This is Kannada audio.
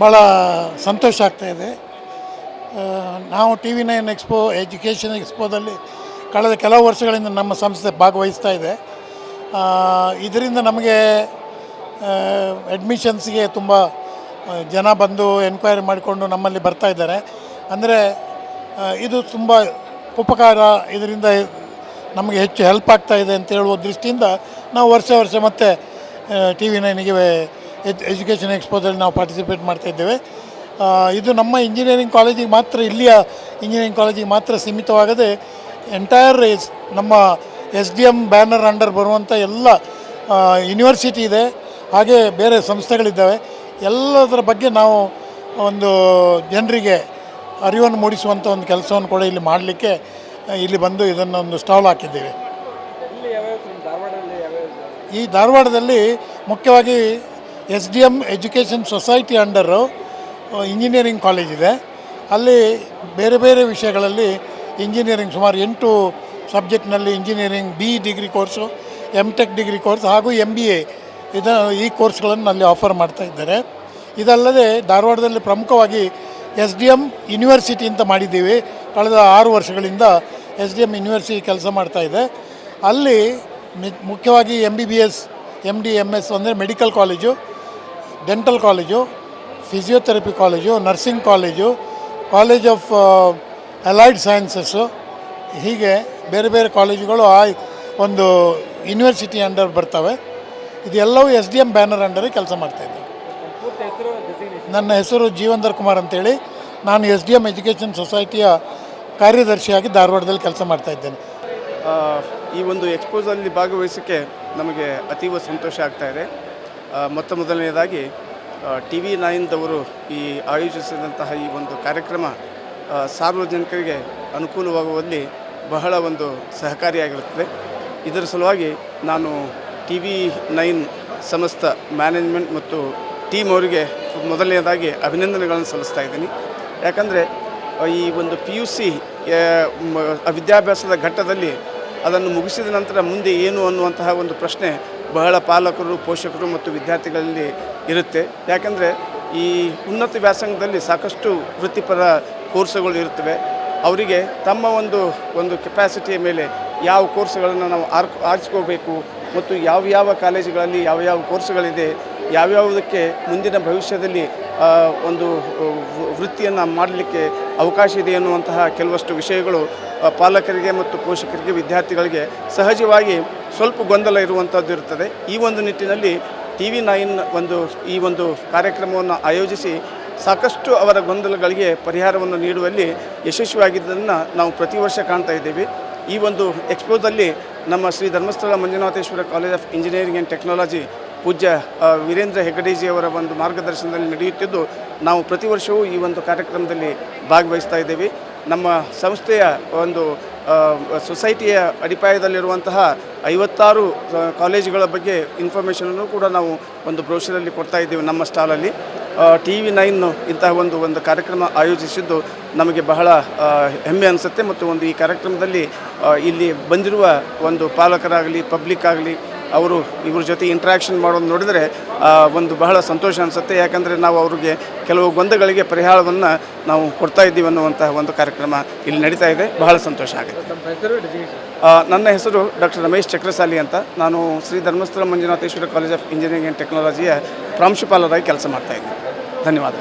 ಭಾಳ ಸಂತೋಷ ಆಗ್ತಾಯಿದೆ ನಾವು T V nine expo, education ಎಕ್ಸ್ಪೋದಲ್ಲಿ ಕಳೆದ ಕೆಲವು ವರ್ಷಗಳಿಂದ ನಮ್ಮ ಸಂಸ್ಥೆ ಭಾಗವಹಿಸ್ತಾ ಇದೆ. ಇದರಿಂದ ನಮಗೆ ಅಡ್ಮಿಷನ್ಸ್ಗೆ ತುಂಬ ಜನ ಬಂದು ಎನ್ಕ್ವೈರಿ ಮಾಡಿಕೊಂಡು ನಮ್ಮಲ್ಲಿ ಬರ್ತಾ ಇದ್ದಾರೆ. ಅಂದರೆ ಇದು ತುಂಬ ಉಪಕಾರ, ಇದರಿಂದ ನಮಗೆ ಹೆಚ್ಚು ಹೆಲ್ಪ್ ಆಗ್ತಾ ಇದೆ ಅಂತ ಹೇಳುವ ದೃಷ್ಟಿಯಿಂದ ನಾವು ವರ್ಷ ವರ್ಷ ಮತ್ತೆ ಟಿ ವಿ ನೈನಿಗೆ ಎಜ್ ಎಜುಕೇಷನ್ ಎಕ್ಸ್ಪೋದಲ್ಲಿ ನಾವು ಪಾರ್ಟಿಸಿಪೇಟ್ ಮಾಡ್ತಾ ಇದ್ದೇವೆ. ಇದು ನಮ್ಮ ಇಂಜಿನಿಯರಿಂಗ್ ಕಾಲೇಜಿಗೆ ಮಾತ್ರ ಇಲ್ಲಿಯ ಇಂಜಿನಿಯರಿಂಗ್ ಕಾಲೇಜಿಗೆ ಮಾತ್ರ ಸೀಮಿತವಾಗದೆ ಎಂಟೈರ್ ಎಸ್ ನಮ್ಮ S D M banner under ಬರುವಂಥ ಎಲ್ಲ ಯೂನಿವರ್ಸಿಟಿ ಇದೆ. ಹಾಗೆ ಬೇರೆ ಸಂಸ್ಥೆಗಳಿದ್ದಾವೆ. ಎಲ್ಲದರ ಬಗ್ಗೆ ನಾವು ಒಂದು ಜನರಿಗೆ ಅರಿವನ್ನು ಮೂಡಿಸುವಂಥ ಒಂದು ಕೆಲಸವನ್ನು ಕೂಡ ಇಲ್ಲಿ ಮಾಡಲಿಕ್ಕೆ ಇಲ್ಲಿ ಬಂದು ಇದನ್ನು ಒಂದು ಸ್ಟಾಲ್ ಹಾಕಿದ್ದೇವೆ. ಈ ಧಾರವಾಡದಲ್ಲಿ ಮುಖ್ಯವಾಗಿ S D M education society under engineering college ಇದೆ. ಅಲ್ಲಿ ಬೇರೆ ಬೇರೆ ವಿಷಯಗಳಲ್ಲಿ ಇಂಜಿನಿಯರಿಂಗ್ ಸುಮಾರು ಎಂಟು ಸಬ್ಜೆಕ್ಟ್ನಲ್ಲಿ engineering B degree course M tech degree course ಹಾಗೂ ಎಂ ಬಿ ಎ ಇದ, ಈ ಕೋರ್ಸ್ಗಳನ್ನು ಅಲ್ಲಿ ಆಫರ್ ಮಾಡ್ತಾ ಇದ್ದಾರೆ. ಇದಲ್ಲದೆ ಧಾರವಾಡದಲ್ಲಿ ಪ್ರಮುಖವಾಗಿ ಎಸ್ ಡಿ ಎಂ ಯೂನಿವರ್ಸಿಟಿ ಅಂತ ಮಾಡಿದ್ದೀವಿ. ಕಳೆದ ಆರು ವರ್ಷಗಳಿಂದ ಎಸ್ ಡಿ ಎಂ ಯೂನಿವರ್ಸಿಟಿ ಕೆಲಸ ಮಾಡ್ತಾ ಇದೆ. ಅಲ್ಲಿ ಮುಖ್ಯವಾಗಿ M B B S M D M S ಅಂದರೆ medical college dental college physiotherapy college nursing college college of allied sciences ಹೀಗೆ ಬೇರೆ ಬೇರೆ ಕಾಲೇಜುಗಳು ಆ ಒಂದು ಯೂನಿವರ್ಸಿಟಿ ಅಂಡರ್ ಬರ್ತವೆ. ಇದೆಲ್ಲವೂ S D M banner under ಕೆಲಸ ಮಾಡ್ತಾಯಿದ್ದೆ ನನ್ನ ಹೆಸರು ಜೀವಂದರ್ ಕುಮಾರ್ ಅಂತೇಳಿ. ನಾನು ಎಸ್ ಡಿ ಎಂ ಎಜುಕೇಷನ್ ಸೊಸೈಟಿಯ ಕಾರ್ಯದರ್ಶಿಯಾಗಿ ಧಾರವಾಡದಲ್ಲಿ ಕೆಲಸ ಮಾಡ್ತಾ ಇದ್ದೇನೆ. ಈ ಒಂದು ಎಕ್ಸ್ಪೋಸಲ್ಲಿ ಭಾಗವಹಿಸೋಕ್ಕೆ ನಮಗೆ ಅತೀವ ಸಂತೋಷ ಆಗ್ತಾ ಇದೆ. ಆ, ಮೊತ್ತ ಮೊದಲನೆಯದಾಗಿ ಟಿ ವಿ ನೈನ್ದವರು ಈ ಆಯೋಜಿಸಿದಂತಹ ಈ ಒಂದು ಕಾರ್ಯಕ್ರಮ ಸಾರ್ವಜನಿಕರಿಗೆ ಅನುಕೂಲವಾಗುವಲ್ಲಿ ಬಹಳ ಒಂದು ಸಹಕಾರಿಯಾಗಿರುತ್ತದೆ. ಇದರ ಸಲುವಾಗಿ ನಾನು ಟಿ ವಿ ನೈನ್ ಸಂಸ್ಥೆ ಮ್ಯಾನೇಜ್ಮೆಂಟ್ ಮತ್ತು ಟೀಮ್ ಅವರಿಗೆ ಮೊದಲನೆಯದಾಗಿ ಅಭಿನಂದನೆಗಳನ್ನು ಸಲ್ಲಿಸ್ತಾ ಇದ್ದೀನಿ. ಯಾಕಂದರೆ ಈ ಒಂದು ಪಿ ಯು ಸಿ ವಿದ್ಯಾಭ್ಯಾಸದ ಘಟ್ಟದಲ್ಲಿ ಅದನ್ನು ಮುಗಿಸಿದ ನಂತರ ಮುಂದೆ ಏನು ಅನ್ನುವಂತಹ ಒಂದು ಪ್ರಶ್ನೆ ಬಹಳ ಪಾಲಕರು, ಪೋಷಕರು ಮತ್ತು ವಿದ್ಯಾರ್ಥಿಗಳಲ್ಲಿ ಇರುತ್ತೆ. ಯಾಕಂದರೆ ಈ ಉನ್ನತ ವ್ಯಾಸಂಗದಲ್ಲಿ ಸಾಕಷ್ಟು ವೃತ್ತಿಪರ ಕೋರ್ಸುಗಳು ಇರುತ್ತವೆ. ಅವರಿಗೆ ತಮ್ಮ ಒಂದು ಒಂದು ಕೆಪ್ಯಾಸಿಟಿಯ ಮೇಲೆ ಯಾವ ಕೋರ್ಸ್ಗಳನ್ನು ನಾವು ಆರ್, ಆರಿಸ್ಕೋಬೇಕು ಮತ್ತು ಯಾವ ಯಾವ ಕಾಲೇಜುಗಳಲ್ಲಿ ಯಾವ ಯಾವ ಕೋರ್ಸ್ಗಳಿದೆ ಯಾವ್ಯಾವುದಕ್ಕೆ ಮುಂದಿನ ಭವಿಷ್ಯದಲ್ಲಿ ಒಂದು ವೃತ್ತಿಯನ್ನು ಮಾಡಲಿಕ್ಕೆ ಅವಕಾಶ ಇದೆ ಎನ್ನುವಂತಹ ಕೆಲವಷ್ಟು ವಿಷಯಗಳು ಪಾಲಕರಿಗೆ ಮತ್ತು ಪೋಷಕರಿಗೆ, ವಿದ್ಯಾರ್ಥಿಗಳಿಗೆ ಸಹಜವಾಗಿ ಸ್ವಲ್ಪ ಗೊಂದಲ ಇರುವಂಥದ್ದು ಇರುತ್ತದೆ. ಈ ಒಂದು ನಿಟ್ಟಿನಲ್ಲಿ ಟಿ ವಿ ನೈನ್ ಒಂದು, ಈ ಒಂದು ಕಾರ್ಯಕ್ರಮವನ್ನು ಆಯೋಜಿಸಿ ಸಾಕಷ್ಟು ಅವರ ಗೊಂದಲಗಳಿಗೆ ಪರಿಹಾರವನ್ನು ನೀಡುವಲ್ಲಿ ಯಶಸ್ವಿಯಾಗಿದ್ದನ್ನು ನಾವು ಪ್ರತಿ ವರ್ಷ ಕಾಣ್ತಾ ಇದ್ದೇವೆ. ಈ ಒಂದು ಎಕ್ಸ್ಪೋದಲ್ಲಿ ನಮ್ಮ Shri Dharmasthala Manjunatheshwara college of engineering and technology ಪೂಜ್ಯ ವೀರೇಂದ್ರ ಹೆಗಡೇಜಿಯವರ ಒಂದು ಮಾರ್ಗದರ್ಶನದಲ್ಲಿ ನಡೆಯುತ್ತಿದ್ದು, ನಾವು ಪ್ರತಿ ವರ್ಷವೂ ಈ ಒಂದು ಕಾರ್ಯಕ್ರಮದಲ್ಲಿ ಭಾಗವಹಿಸ್ತಾ ಇದ್ದೇವೆ. ನಮ್ಮ ಸಂಸ್ಥೆಯ ಒಂದು ಸೊಸೈಟಿಯ ಅಡಿಪಾಯದಲ್ಲಿರುವಂತಹ ಐವತ್ತಾರು ಕಾಲೇಜುಗಳ ಬಗ್ಗೆ ಇನ್ಫಾರ್ಮೇಷನನ್ನು ಕೂಡ ನಾವು ಒಂದು ಬ್ರೋಷರಲ್ಲಿ ಕೊಡ್ತಾ ಇದ್ದೀವಿ ನಮ್ಮ ಸ್ಟಾಲಲ್ಲಿ. ಟಿ ವಿ ನೈನ್ ಇಂತಹ ಒಂದು ಒಂದು ಕಾರ್ಯಕ್ರಮ ಆಯೋಜಿಸಿದ್ದು ನಮಗೆ ಬಹಳ ಹೆಮ್ಮೆ ಅನಿಸುತ್ತೆ ಮತ್ತು ಒಂದು ಈ ಕಾರ್ಯಕ್ರಮದಲ್ಲಿ ಇಲ್ಲಿ ಬಂದಿರುವ ಒಂದು ಪಾಲಕರಾಗಲಿ, ಪಬ್ಲಿಕ್ ಆಗಲಿ ಅವರು ಇವ್ರ ಜೊತೆ ಇಂಟ್ರ್ಯಾಕ್ಷನ್ ಮಾಡೋದು ನೋಡಿದರೆ ಒಂದು ಬಹಳ ಸಂತೋಷ ಅನಿಸುತ್ತೆ. ಯಾಕಂದರೆ ನಾವು ಅವ್ರಿಗೆ ಕೆಲವು ಗೊಂದಗಳಿಗೆ ಪರಿಹಾರವನ್ನು ನಾವು ಕೊಡ್ತಾ ಇದ್ದೀವಿ ಅನ್ನುವಂತಹ ಒಂದು ಕಾರ್ಯಕ್ರಮ ಇಲ್ಲಿ ನಡೀತಾ ಇದೆ. ಬಹಳ ಸಂತೋಷ ಆಗುತ್ತೆ. ನನ್ನ ಹೆಸರು ಡಾಕ್ಟರ್ ರಮೇಶ್ ಚಕ್ರಸಾಲಿ ಅಂತ. ನಾನು Shri Dharmasthala Manjunatheshwara college of engineering and ಟೆಕ್ನಾಲಜಿಯ ಪ್ರಾಂಶುಪಾಲರಾಗಿ ಕೆಲಸ ಮಾಡ್ತಾ ಇದ್ದೀನಿ. ಧನ್ಯವಾದ